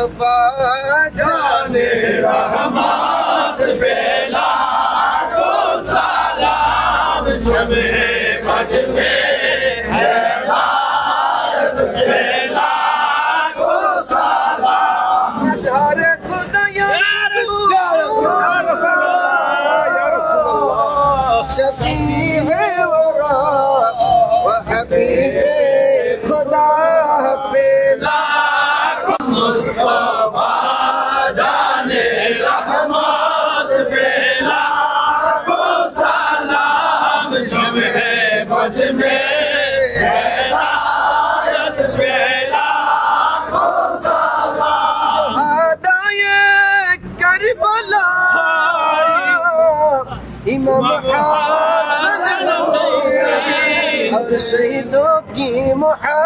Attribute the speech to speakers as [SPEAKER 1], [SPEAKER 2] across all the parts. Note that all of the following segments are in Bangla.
[SPEAKER 1] Mustafa jaane rahmat bela ko salam
[SPEAKER 2] سيدك محمد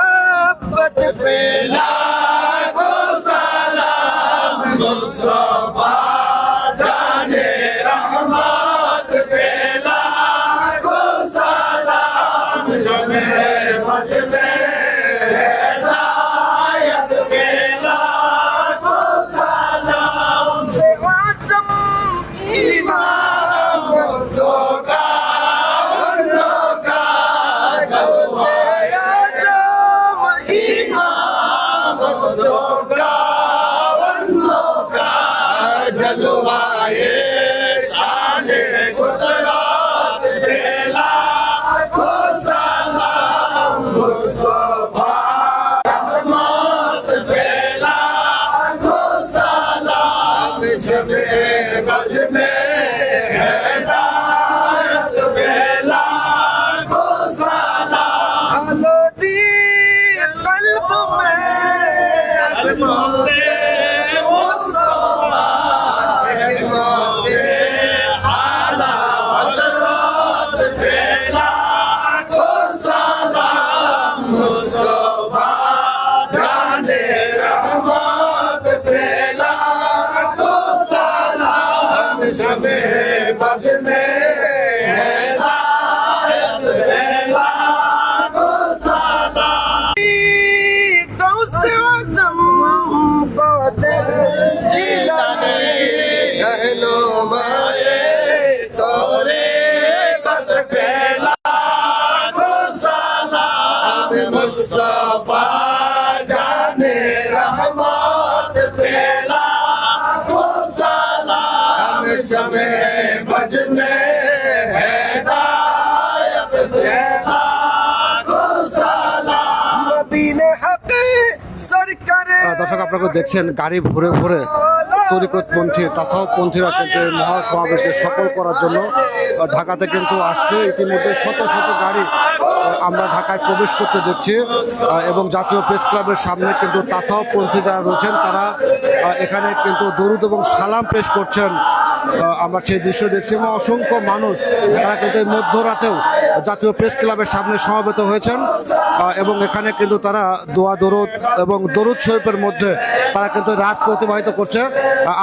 [SPEAKER 2] আপনারা দেখছেন গাড়ি ভরে ভরে তরিকতপন্থী তাসাউপন্থীরা কিন্তু এই মহাসমাবেশকে সফল করার জন্য ঢাকাতে কিন্তু আসছে। ইতিমধ্যে শত শত গাড়ি আমরা ঢাকায় প্রবেশ করতে দেখছি এবং জাতীয় প্রেস ক্লাবের সামনে কিন্তু তাসাউপন্থী যারা রয়েছেন। তারা এখানে কিন্তু দরুদ এবং সালাম পেশ করছেন। আমরা সেই দৃশ্য দেখছি এবং অসংখ্য মানুষ তারা কিন্তু এই মধ্যরাতেও জাতীয় প্রেস ক্লাবের সামনে সমাবেত হয়েছেন এবং এখানে কিন্তু তারা দোয়া, দরুদ এবং দরুদ শরীফের মধ্যে তারা কিন্তু রাত অতিবাহিত করছে।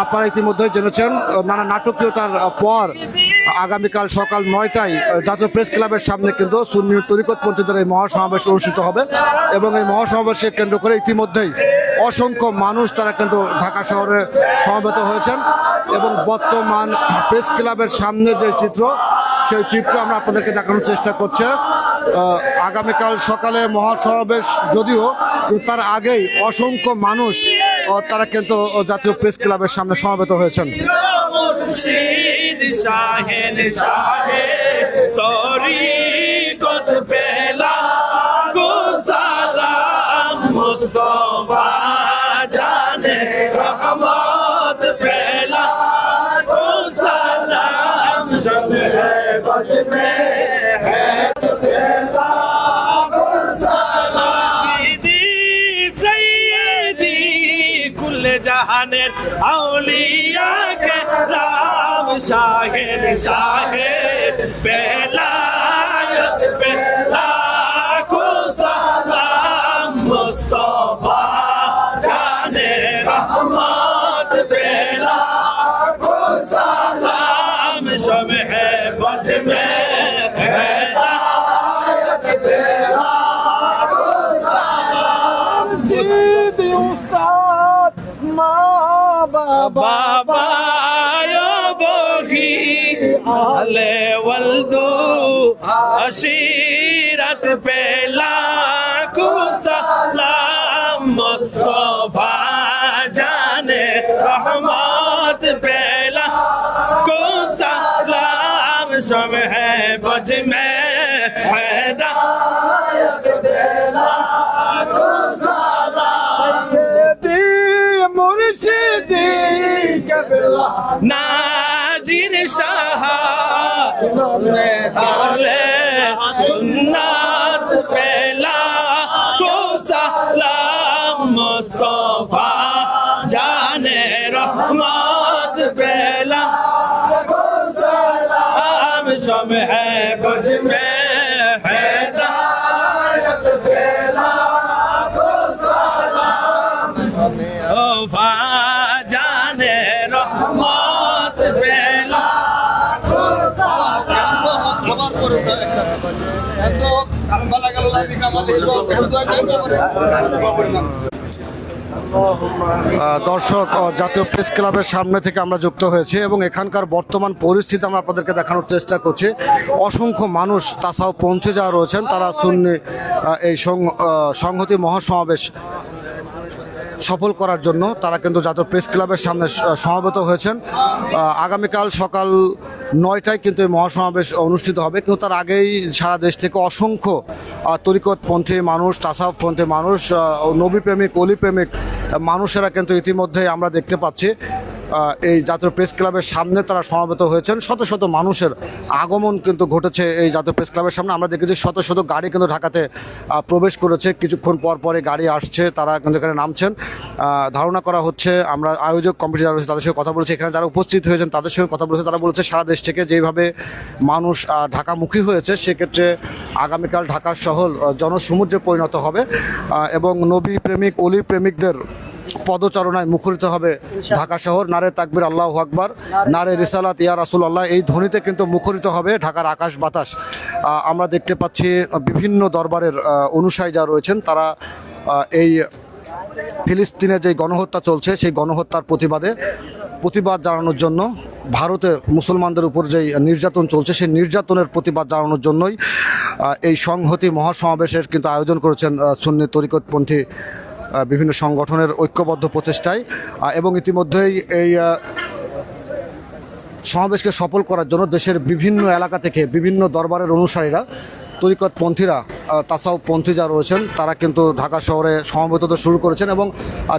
[SPEAKER 2] আপনারা ইতিমধ্যে জেনেছেন নানা নাটকীয়তার পর আগামীকাল সকাল নয়টায় জাতীয় প্রেস ক্লাবের সামনে কিন্তু সুন্নি তরিকতপন্থীদের এই মহাসমাবেশ অনুষ্ঠিত হবে এবং এই মহাসমাবেশকে কেন্দ্র করে ইতিমধ্যেই অসংখ্য মানুষ তারা কিন্তু ঢাকা শহরে সমবেত হয়েছেন। এবং বর্তমান প্রেস ক্লাবের সামনে যে চিত্র, সেই চিত্র আমরা আপনাদেরকে দেখানোর চেষ্টা করছে। আগামীকাল সকালে মহাসমাবেশ, যদিও তার আগেই অসংখ্য মানুষ তারা কিন্তু জাতীয় প্রেস ক্লাবের সামনে সমাবেত হয়েছেন।
[SPEAKER 1] জানের আউলিয়া কে রাম শাহের আলে ওয়ালদু
[SPEAKER 3] দর্শক জাতীয় প্রেস ক্লাবের সামনে থেকে আমরা যুক্ত হয়েছে এবং এখানকার বর্তমান পরিস্থিতি আমরা আপনাদেরকে দেখানোর চেষ্টা করছি। অসংখ্য মানুষ তাছাড়াও পৌঁছে যাওয়া রয়েছেন। তারা শূন্য এই সংহতি মহাসমাবেশ সফল করার জন্য তারা কিন্তু জাতীয় প্রেস ক্লাবের সামনে সমাবেত হয়েছেন। আগামীকাল সকাল নয়টায় কিন্তু এই মহাসমাবেশ অনুষ্ঠিত হবে। কিন্তু তার আগেই সারা দেশ থেকে অসংখ্য তরিকতপন্থী মানুষ তাসাবপন্থী মানুষ নবীপ্রেমিক নবী প্রেমিক অলি প্রেমিক আহ, মানুষেরা কিন্তু ইতিমধ্যে আমরা দেখতে পাচ্ছি। এই জাতীয় প্রেস ক্লাবের সামনে তারা সমাবেত হয়েছেন। শত শত মানুষের আগমন কিন্তু ঘটেছে এই জাতীয় প্রেস ক্লাবের সামনে। আমরা দেখেছি শত শত গাড়ি কিন্তু ঢাকাতে প্রবেশ করেছে। কিছুক্ষণ পর পরে গাড়ি আসছে, তারা কিন্তু এখানে নামছেন। ধারণা করা হচ্ছে, আমরা আয়োজক কমিটি যারা তাদের সঙ্গে কথা বলেছি। এখানে যারা উপস্থিত হয়েছেন তাদের সঙ্গে কথা বলেছে। তারা বলেছে, সারা দেশ থেকে যেভাবে মানুষ ঢাকামুখী হয়েছে, সেক্ষেত্রে আগামীকাল ঢাকার শহর জনসমুদ্রে পরিণত হবে। এবং নবী প্রেমিক, অলি প্রেমিকদের পদচারণায় মুখরিত হবে ঢাকা শহর নারে তাকবির আল্লাহ আকবার নারে রিসালাত ইয়া রাসুল আল্লাহ এই ধ্বনিতে কিন্তু মুখরিত হবে ঢাকার আকাশ বাতাস। আমরা দেখতে পাচ্ছি বিভিন্ন দরবারের আহ, অনুসারী যারা রয়েছেন তারা এই ফিলিস্তিনে যে গণহত্যা চলছে সেই গণহত্যার প্রতিবাদে প্রতিবাদ জানানোর জন্য ভারতে মুসলমানদের উপর যে নির্যাতন চলছে সেই নির্যাতনের প্রতিবাদ জানানোর জন্যই এই সংহতি মহাসমাবেশের কিন্তু আয়োজন করেছেন সুন্নি তরিকতপন্থী বিভিন্ন সংগঠনের ঐক্যবদ্ধ প্রচেষ্টায় এবং ইতিমধ্যেই এই সমাবেশকে সফল করার জন্য দেশের বিভিন্ন এলাকা থেকে বিভিন্ন দরবারের অনুসারীরা তরিকতপন্থীরা তাসাউ পন্থী যা রয়েছেন, তারা কিন্তু ঢাকা শহরে সমবেত শুরু করেছেন এবং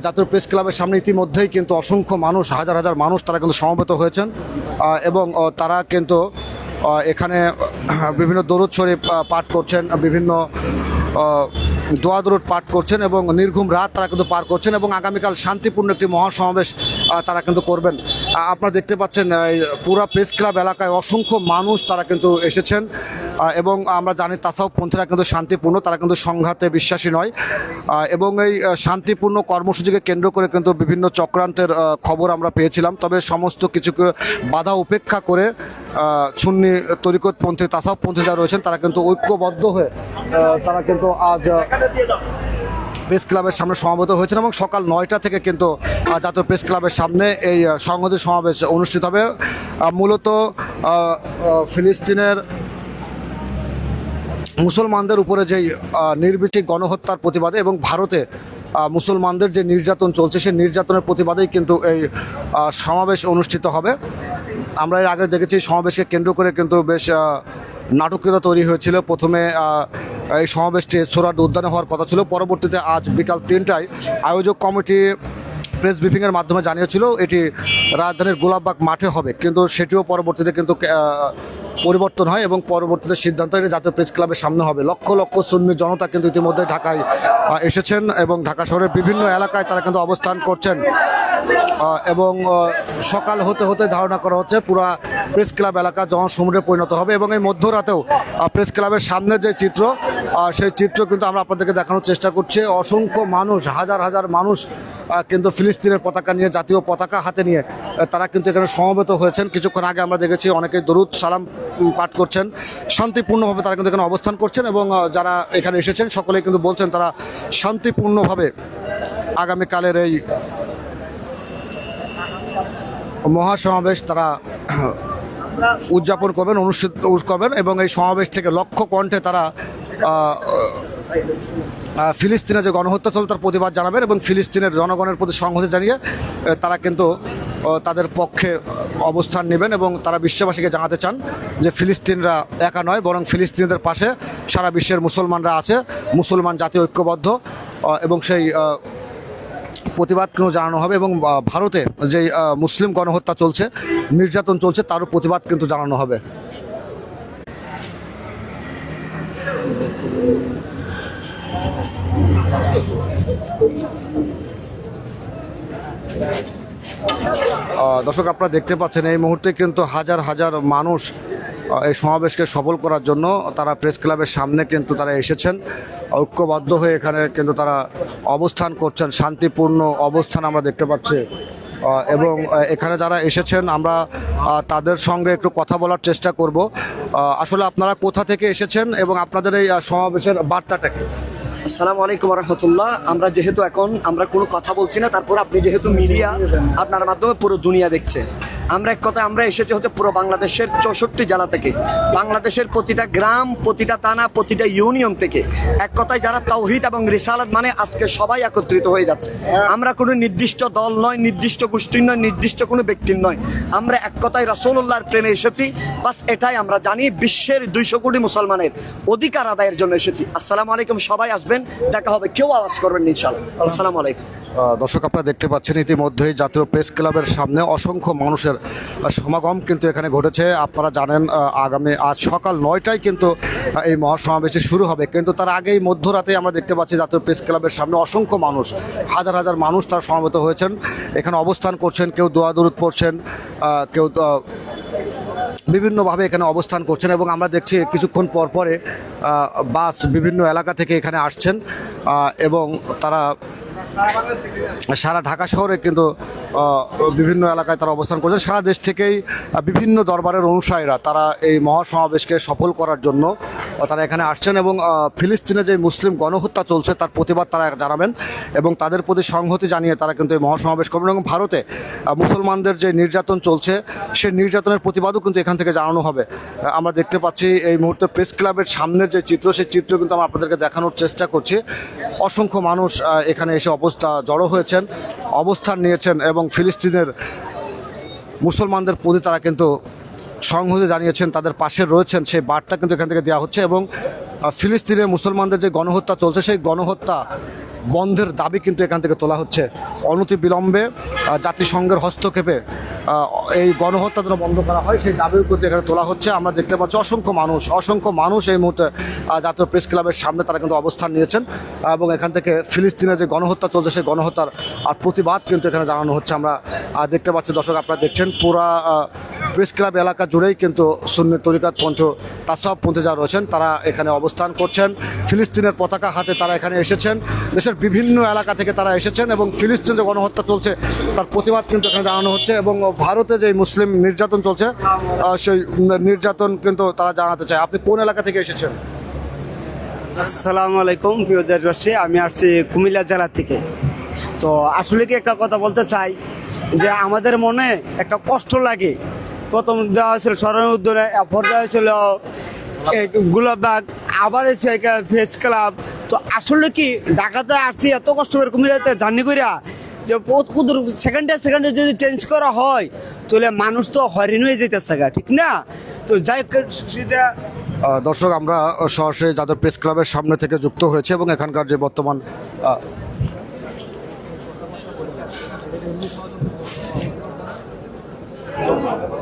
[SPEAKER 3] জাতীয় প্রেস ক্লাবের সামনে ইতিমধ্যেই কিন্তু অসংখ্য মানুষ, হাজার হাজার মানুষ তারা কিন্তু সমবেত হয়েছেন এবং তারা কিন্তু এখানে বিভিন্ন দরুদ শরীফ পাঠ করছেন, বিভিন্ন দোয়া দরুদ পাঠ করছেন এবং নির্ঘুম রাত তারা কিন্তু পার করছেন এবং আগামীকাল শান্তিপূর্ণ একটি মহাসমাবেশ তারা কিন্তু করবেন। আপনারা দেখতে পাচ্ছেন পুরা প্রেস ক্লাব এলাকায় অসংখ্য মানুষ তারা কিন্তু এসেছেন এবং আমরা জানি তাসাও পন্থীরা কিন্তু শান্তিপূর্ণ, তারা কিন্তু সংঘাতে বিশ্বাসী নয়। এবং এই শান্তিপূর্ণ কর্মসূচিকে কেন্দ্র করে কিন্তু বিভিন্ন চক্রান্তের খবর আমরা পেয়েছিলাম। তবে সমস্ত কিছুকে বাধা উপেক্ষা করে সুন্নি তরিকতপন্থী তাসাবপন্থী যারা রয়েছেন, তারা কিন্তু ঐক্যবদ্ধ হয়ে তারা কিন্তু আজ প্রেস ক্লাবের সামনে সমাবেত হয়েছেন এবং সকাল নয়টা থেকে কিন্তু জাতীয় প্রেস ক্লাবের সামনে এই সংহতি সমাবেশ অনুষ্ঠিত হবে। মূলত ফিলিস্তিনের মুসলমানদের উপরে যেই আহ, নির্বিচার গণহত্যার প্রতিবাদে এবং ভারতে মুসলমানদের যে নির্যাতন চলছে সেই নির্যাতনের প্রতিবাদেই কিন্তু এই সমাবেশ অনুষ্ঠিত হবে। আমরা এর আগে দেখেছি সমাবেশকে কেন্দ্র করে কিন্তু বেশ নাটকীয়তা তৈরি হয়েছিল। প্রথমে এই সমাবেশটি সোরাট উদ্যানে হওয়ার কথা ছিল। পরবর্তীতে আজ বিকাল তিনটায় আয়োজক কমিটি প্রেস ব্রিফিংয়ের মাধ্যমে জানিয়েছিল, এটি রাজধানীর গোলাপবাগ মাঠে হবে। কিন্তু সেটিও পরবর্তীতে কিন্তু পরিবর্তন হয় এবং পরবর্তীতে সিদ্ধান্ত এটা জাতীয় প্রেস ক্লাবের সামনে হবে। লক্ষ লক্ষ সুন্নি জনতা কিন্তু ইতিমধ্যে ঢাকায় এসেছেন এবং ঢাকা শহরের বিভিন্ন এলাকায় তারা কিন্তু অবস্থান করছেন। এবং সকাল হতে হতে ধারণা করা হচ্ছে পুরা প্রেস ক্লাব এলাকা জনসমুদ্রে পরিণত হবে এবং এই মধ্যরাতেও প্রেস ক্লাবের সামনে যে চিত্র সেই চিত্র কিন্তু আমরা আপনাদেরকে দেখানোর চেষ্টা করছি। অসংখ্য মানুষ, হাজার হাজার মানুষ কিন্তু ফিলিস্তিনের পতাকা নিয়ে, জাতীয় পতাকা হাতে নিয়ে তারা কিন্তু এখানে সমবেত হয়েছেন। কিছুক্ষণ আগে আমরা দেখেছি অনেকে দরুদ সালাম পাঠ করছেন। শান্তিপূর্ণভাবে তারা কিন্তু এখানে অবস্থান করছেন এবং যারা এখানে এসেছেন, সকলেই কিন্তু বলছেন তারা শান্তিপূর্ণভাবে আগামীকালের এই মহাসমাবেশ তারা উদযাপন করবেন, অনুষ্ঠিত করবেন এবং এই সমাবেশ থেকে লক্ষ কণ্ঠে তারা ফিলিস্তিনে যে গণহত্যা চল তার প্রতিবাদ জানাবেন এবং ফিলিস্তিনের জনগণের প্রতি সংহতি জানিয়ে তারা কিন্তু তাদের পক্ষে অবস্থান নেবেন এবং তারা বিশ্ববাসীকে জানাতে চান যে ফিলিস্তিনরা একা নয়, বরং ফিলিস্তিনিদের পাশে সারা বিশ্বের মুসলমানরা আছে, মুসলমান জাতি ঐক্যবদ্ধ এবং সেই প্রতিবাদ কিন্তু জানানো হবে এবং ভারতে যে মুসলিম গণহত্যা চলছে, নির্যাতন চলছে, তারও প্রতিবাদ কিন্তু জানানো হবে। দর্শক, আপনারা দেখতে পাচ্ছেন, এই মুহূর্তে কিন্তু হাজার হাজার মানুষ এই সমাবেশকে সফল করার জন্য তারা প্রেস ক্লাবের সামনে কিন্তু তারা এসেছেন। ঐক্যবদ্ধ হয়ে এখানে কিন্তু তারা অবস্থান করছেন, শান্তিপূর্ণ অবস্থান আমরা দেখতে পাচ্ছি। এবং এখানে যারা এসেছেন, আমরা তাদের সঙ্গে একটু কথা বলার চেষ্টা করব। আসলে আপনারা কোথা থেকে এসেছেন এবং আপনাদের এই সমাবেশের বার্তাটা কি?
[SPEAKER 4] আসসালামু আলাইকুম রহমতুল্লাহ। আমরা যেহেতু এখন, আমরা কোনো কথা বলছি না, তারপর আপনি যেহেতু মিডিয়া, আপনার মাধ্যমে পুরো দুনিয়া দেখছে। আমরা এক কথা আমরা এসেছি হচ্ছে পুরো বাংলাদেশের চৌষট্টি জেলা থেকে। বাংলাদেশের প্রতিটা গ্রাম, প্রতিটা থানা, প্রতিটা ইউনিয়ন থেকে। এক কথায় যারা তৌহিদ এবং রিসালাত মানে আজকে সবাই একত্রিত হয়ে যাচ্ছে। আমরা কোনো নির্দিষ্ট দল নয়, নির্দিষ্ট গোষ্ঠীর নয়, নির্দিষ্ট কোনো ব্যক্তির নয়। আমরা এক কথায় রসুল্লাহর প্রেমে এসেছি। বাস এটাই আমরা জানি, বিশ্বের দুইশো কোটি মুসলমানের অধিকার আদায়ের জন্য এসেছি। আসসালামু আলাইকুম, সবাই আসবেন, দেখা হবে, কেউ আওয়াজ করবেন ইনশাল্লাহ আসসালামু আলাইকুম।
[SPEAKER 3] দর্শক আপনারা দেখতে পাচ্ছেন ইতিমধ্যেই জাতীয় প্রেস ক্লাবের সামনে অসংখ্য মানুষের সমাগম কিন্তু এখানে ঘটেছে। আপনারা জানেন আগামী আজ সকাল নয়টায় কিন্তু এই মহাসমাবেশে শুরু হবে। কিন্তু তার আগেই মধ্যরাতে আমরা দেখতে পাচ্ছি জাতীয় প্রেস ক্লাবের সামনে অসংখ্য মানুষ, হাজার হাজার মানুষ তারা সমাবেত হয়েছেন। এখানে অবস্থান করছেন, কেউ দোয়া দরুদ পড়ছেন কেউ বিভিন্নভাবে এখানে অবস্থান করছেন এবং আমরা দেখছি কিছুক্ষণ পর পরে বাস বিভিন্ন এলাকা থেকে এখানে আসছেন এবং তারা সারা ঢাকা শহরে কিন্তু বিভিন্ন এলাকায় তারা অবস্থান করছেন সারা দেশ থেকেই বিভিন্ন দরবারের অনুসারীরা তারা এই মহাসমাবেশকে সফল করার জন্য তারা এখানে আসছেন এবং ফিলিস্তিনে যে মুসলিম গণহত্যা চলছে তার প্রতিবাদ তারা জানাবেন এবং তাদের প্রতি সংহতি জানিয়ে তারা কিন্তু এই মহাসমাবেশ করবেন এবং ভারতে মুসলমানদের যে নির্যাতন চলছে, সে নির্যাতনের প্রতিবাদও কিন্তু এখান থেকে জানানো হবে। আমরা দেখতে পাচ্ছি এই মুহূর্তে প্রেস ক্লাবের সামনের যে চিত্র, সেই চিত্র কিন্তু আমরা আপনাদেরকে দেখানোর চেষ্টা করছি। অসংখ্য মানুষ এখানে এসে অবস্থা জড়ো হয়েছেন। অবস্থান নিয়েছেন এবং ফিলিস্তিনের মুসলমানদের প্রতি তারা কিন্তু সংহতি জানিয়েছেন, তাদের পাশে রয়েছেন, সেই বার্তা কিন্তু এখান থেকে দেওয়া হচ্ছে এবং ফিলিস্তিনে মুসলমানদের যে গণহত্যা চলছে, সেই গণহত্যা বন্ধের দাবি কিন্তু এখান থেকে তোলা হচ্ছে। অনতি বিলম্বে জাতিসংঘের হস্তক্ষেপে এই গণহত্যা যেন বন্ধ করা হয়, সেই দাবিও কিন্তু এখানে তোলা হচ্ছে। আমরা দেখতে পাচ্ছি অসংখ্য মানুষ অসংখ্য মানুষ এই মুহূর্তে জাতীয় প্রেস ক্লাবের সামনে তারা কিন্তু অবস্থান নিয়েছেন এবং এখান থেকে ফিলিস্তিনের যে গণহত্যা চলছে, সেই গণহত্যার আর প্রতিবাদ কিন্তু এখানে জানানো হচ্ছে। আমরা দেখতে পাচ্ছি দর্শক আপনারা দেখছেন, পুরা প্রেস ক্লাব এলাকা জুড়েই কিন্তু সুন্নি তরিকাত পন্থ তাসব পন্থী যারা রয়েছেন। তারা এখানে অবস্থান করছেন। ফিলিস্তিনের পতাকা হাতে তারা এখানে এসেছেন। দেশের বিভিন্ন এলাকা থেকে তারা এসেছেন এবং ফিলিস্তিন যে গণহত্যা চলছে, তার প্রতিবাদ কিন্তু এখানে জানানো হচ্ছে এবং ভারতে যে মুসলিম নির্যাতন চলছে সেই নির্যাতন কিন্তু তারা জানাতে চায়। আপনি কোন এলাকা থেকে এসেছেন?
[SPEAKER 5] আসসালামু আলাইকুম প্রিয় দেশবাসী। আমি আসছি কুমিল্লা জেলা থেকে। তো আসলে কি একটা কথা বলতে চাই, যে আমাদের মনে একটা কষ্ট লাগে। প্রথম দেওয়া হয়েছিল স্মরণ উদ্যানে এরপর দেওয়া হয়েছিল এই গোলাপবাগ আবার এসে ফেস ক্লাব তো আসলে কি ঢাকাতে আসছি এত কষ্ট করে কুমিল্লাতে জার্নি করিয়া যে কুদুর সেকেন্ডে সেকেন্ডে যদি চেঞ্জ করা হয় তাহলে মানুষ তো হরিণ হয়ে যেতেছে গা ঠিক না? তো যাই সেটা
[SPEAKER 3] দর্শক আমরা সরাসরি যাদের প্রেস ক্লাবের সামনে থেকে যুক্ত হয়েছে এবং এখানকার যে বর্তমান আহ, আহ,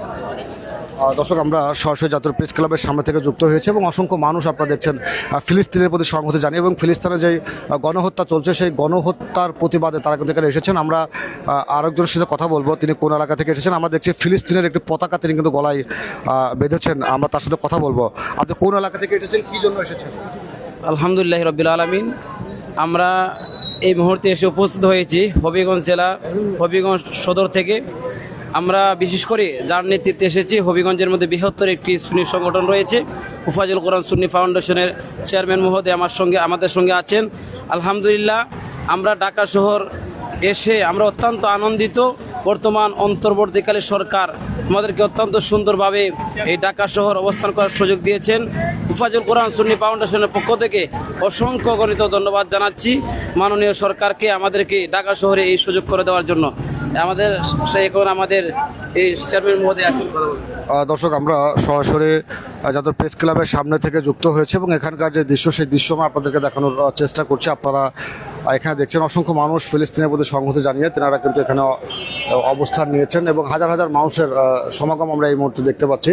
[SPEAKER 3] দর্শক, আমরা সরাসরি জাতীয় প্রেস ক্লাবের সামনে থেকে যুক্ত হয়েছে এবং অসংখ্য মানুষ আপনারা দেখছেন ফিলিস্তিনের প্রতি সংহতি জানিয়ে এবং ফিলিস্তিনে যে গণহত্যা চলছে, সেই গণহত্যার প্রতিবাদে তারা কিন্তু এখানে এসেছেন। আমরা আরেকজনের সাথে কথা বলব, তিনি কোন এলাকা থেকে এসেছেন, আমরা দেখছি ফিলিস্তিনের একটি পতাকা তিনি কিন্তু গলায় বেঁধেছেন, আমরা তার সাথে কথা বলব। আপনি কোন এলাকা থেকে এসেছেন, কি জন্য এসেছেন?
[SPEAKER 6] আলহামদুলিল্লাহ রবিল আলমিন। আমরা এই মুহূর্তে এসে উপস্থিত হয়েছি হবিগঞ্জ জেলা, হবিগঞ্জ সদর থেকে। আমরা বিশেষ করে যার নেতৃত্বে এসেছি, হবিগঞ্জের মধ্যে বৃহত্তর একটি সুন্নি সংগঠন রয়েছে, উফাজুল কোরআন সুন্নি ফাউন্ডেশনের চেয়ারম্যান মহোদয় আমার সঙ্গে, আমাদের সঙ্গে আছেন। আলহামদুলিল্লাহ, আমরা ঢাকা শহর এসে আমরা অত্যন্ত আনন্দিত। বর্তমান অন্তর্বর্তীকালে সরকার আমাদেরকে অত্যন্ত সুন্দরভাবে এই ঢাকা শহর অবস্থান করার সুযোগ দিয়েছেন। উফাজুল কোরআন সুন্নি ফাউন্ডেশনের পক্ষ থেকে অসংখ্য গণিত ধন্যবাদ জানাচ্ছি। মাননীয় সরকারকে আমাদেরকে ঢাকা শহরে এই সুযোগ করে দেওয়ার জন্য। আমাদের এখন আমাদের এই চেয়ারম্যান মহোদয় আছেন
[SPEAKER 3] দর্শক, আমরা সরাসরি জাতীয় প্রেস ক্লাবের সামনে থেকে যুক্ত হয়েছে এবং এখানকার যে দৃশ্য, সেই দৃশ্য আমরা আপনাদেরকে দেখানোর চেষ্টা করছি। আপনারা এখানে দেখছেন অসংখ্য মানুষ ফিলিস্তিনের প্রতি সংহতি জানিয়ে, তেনারা কিন্তু এখানে অবস্থান নিয়েছেন এবং হাজার হাজার মানুষের সমাগম আমরা এই মুহূর্তে দেখতে পাচ্ছি।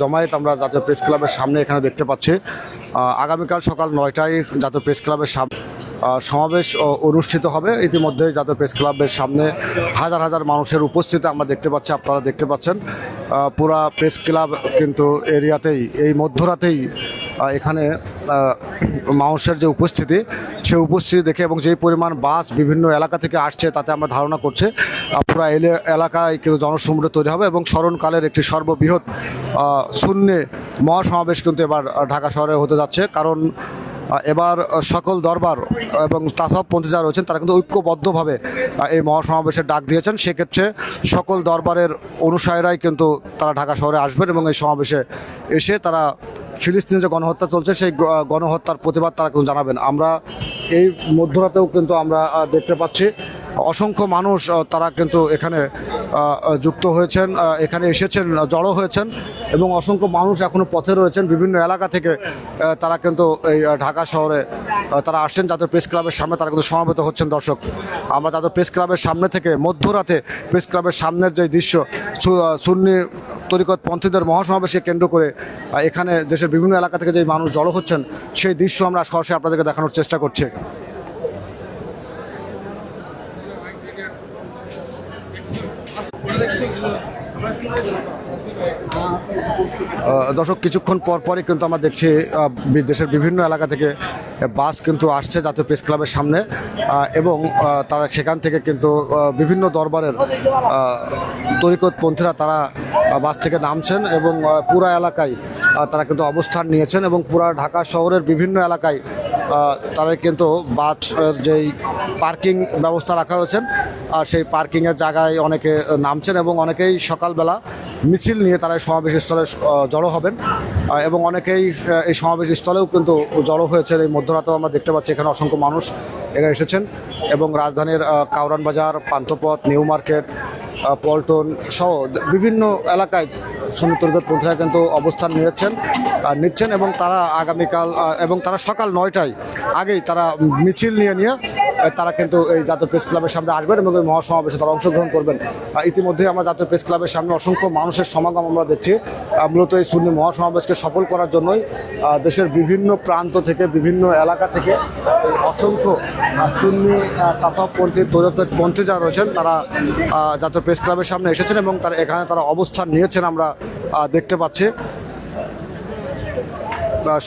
[SPEAKER 3] জমায়েত আমরা জাতীয় প্রেস ক্লাবের সামনে এখানে দেখতে পাচ্ছি। আগামীকাল সকাল নয়টায় জাতীয় প্রেস ক্লাবের সামনে সমাবেশ অনুষ্ঠিত হবে। ইতিমধ্যে জাতীয় প্রেস ক্লাবের সামনে হাজার হাজার মানুষের উপস্থিতি আমরা দেখতে পাচ্ছি, আপনারা দেখতে পাচ্ছেন। পুরা প্রেস ক্লাব কিন্তু এরিয়াতেই, এই মধ্যরাতেই এখানে মানুষের যে উপস্থিতি সে উপস্থিতি দেখে এবং যেই পরিমাণ বাস বিভিন্ন এলাকা থেকে আসছে তাতে আমরা ধারণা করছে পুরা এলে- এলাকায় কিন্তু জনসমুদ্র তৈরি হবে এবং স্মরণকালের একটি সর্ববৃহৎ শূন্যে মহাসমাবেশ কিন্তু এবার ঢাকা শহরে হতে যাচ্ছে। কারণ এবার সকল দরবার এবং তাসবপন্থী যারা রয়েছেন, তারা কিন্তু ঐক্যবদ্ধভাবে এই মহাসমাবেশের ডাক দিয়েছেন। সেক্ষেত্রে সকল দরবারের অনুসারীরাই কিন্তু তারা ঢাকা শহরে আসবেন এবং এই সমাবেশে এসে তারা ফিলিস্তিনে যে গণহত্যা চলছে, সেই গণহত্যার প্রতিবাদ তারা কিন্তু জানাবেন। আমরা এই মধ্যরাতেও কিন্তু আমরা দেখতে পাচ্ছি, অসংখ্য মানুষ তারা কিন্তু এখানে যুক্ত হয়েছেন এখানে এসেছেন, জড়ো হয়েছেন। এবং অসংখ্য মানুষ এখনও পথে রয়েছেন। বিভিন্ন এলাকা থেকে তারা কিন্তু এই ঢাকা শহরে তারা আসছেন। যাদের প্রেস ক্লাবের সামনে তারা কিন্তু সমাবেত হচ্ছেন, দর্শক। আমরা তাদের প্রেস ক্লাবের সামনে থেকে মধ্যরাতে প্রেস ক্লাবের সামনের যে দৃশ্য সুন্নি তরিকত পন্থীদের মহাসমাবেশকে কেন্দ্র করে এখানে দেশের বিভিন্ন এলাকা থেকে যে মানুষ জড়ো হচ্ছেন, সেই দৃশ্য আমরা সরাসরি আপনাদেরকে দেখানোর চেষ্টা করছি। দর্শক, কিছুক্ষণ পর পরই কিন্তু আমরা দেখছি দেশের বিভিন্ন এলাকা থেকে বাস কিন্তু আসছে জাতীয় প্রেস ক্লাবের সামনে এবং তারা সেখান থেকে কিন্তু বিভিন্ন দরবারের তরিকতপন্থীরা তারা বাস থেকে নামছেন এবং পুরা এলাকায় তারা কিন্তু অবস্থান নিয়েছেন এবং পুরা ঢাকা শহরের বিভিন্ন এলাকায় তারা কিন্তু বাসের যেই পার্কিং ব্যবস্থা রাখা হয়েছেন, আর সেই পার্কিংয়ের জায়গায় অনেকে নামছেন এবং অনেকেই সকালবেলা মিছিল নিয়ে তারা সমাবেশ স্থলে জড়ো হবেন। এবং অনেকেই এই সমাবেশ স্থলেও কিন্তু জড়ো হয়েছেন। এই মধ্যরাতেও আমরা দেখতে পাচ্ছি এখানে অসংখ্য মানুষ এখানে এসেছেন এবং রাজধানীর কাউরান বাজার, পান্থপথ, নিউ মার্কেট পল্টন সহ বিভিন্ন এলাকায় সুন্নি তরিকতপন্থীরা কিন্তু অবস্থান নিয়েছেন আর নিচ্ছেন এবং তারা আগামীকাল এবং তারা সকাল নয়টায় আগেই তারা মিছিল নিয়ে নিয়ে তারা কিন্তু এই জাতীয় প্রেস ক্লাবের সামনে আসবেন এবং এই মহাসমাবেশে তারা অংশগ্রহণ করবেন। ইতিমধ্যেই আমরা জাতীয় প্রেস ক্লাবের সামনে অসংখ্য মানুষের সমাগম আমরা দেখছি। মূলত এই সুন্নি মহাসমাবেশকে সফল করার জন্যই দেশের বিভিন্ন প্রান্ত থেকে, বিভিন্ন এলাকা থেকে অসংখ্য সুন্নি তাসাবপন্থী তৈরপন্থী যারা রয়েছেন, তারা জাতীয় প্রেস ক্লাবের সামনে এসেছেন এবং তারা এখানে তারা অবস্থান নিয়েছেন আমরা দেখতে পাচ্ছি।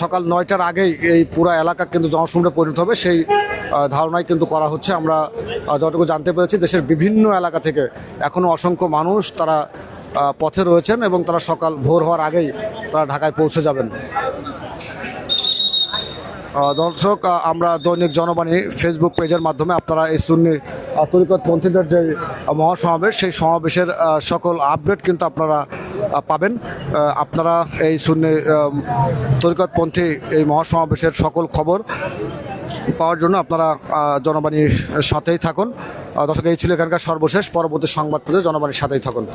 [SPEAKER 3] সকাল নয়টার আগেই এই পুরো এলাকা কিন্তু জনসমুদ্রে পরিণত হবে। সেই ধারণাই কিন্তু করা হচ্ছে। আমরা যতটুকু জানতে পেরেছি, দেশের বিভিন্ন এলাকা থেকে এখনও অসংখ্য মানুষ তারা পথে রয়েছেন এবং তারা সকাল ভোর হওয়ার আগেই তারা ঢাকায় পৌঁছে যাবেন। দর্শক আমরা দৈনিক জনবাণী ফেসবুক পেজের মাধ্যমে আপনারা এই সুন্নি তরিকতপন্থীদের যে মহাসমাবেশ, সেই সমাবেশের সকল আপডেট কিন্তু আপনারা পাবেন। আপনারা এই সুন্নি তরিকতপন্থী এই মহাসমাবেশের সকল খবর পাওয়ার জন্য আপনারা জনবাণীর সাথেই থাকুন। দর্শক, এই ছিল এখানকার সর্বশেষ পরবর্তী সংবাদ পেতে জনবাণীর সাথেই থাকুন।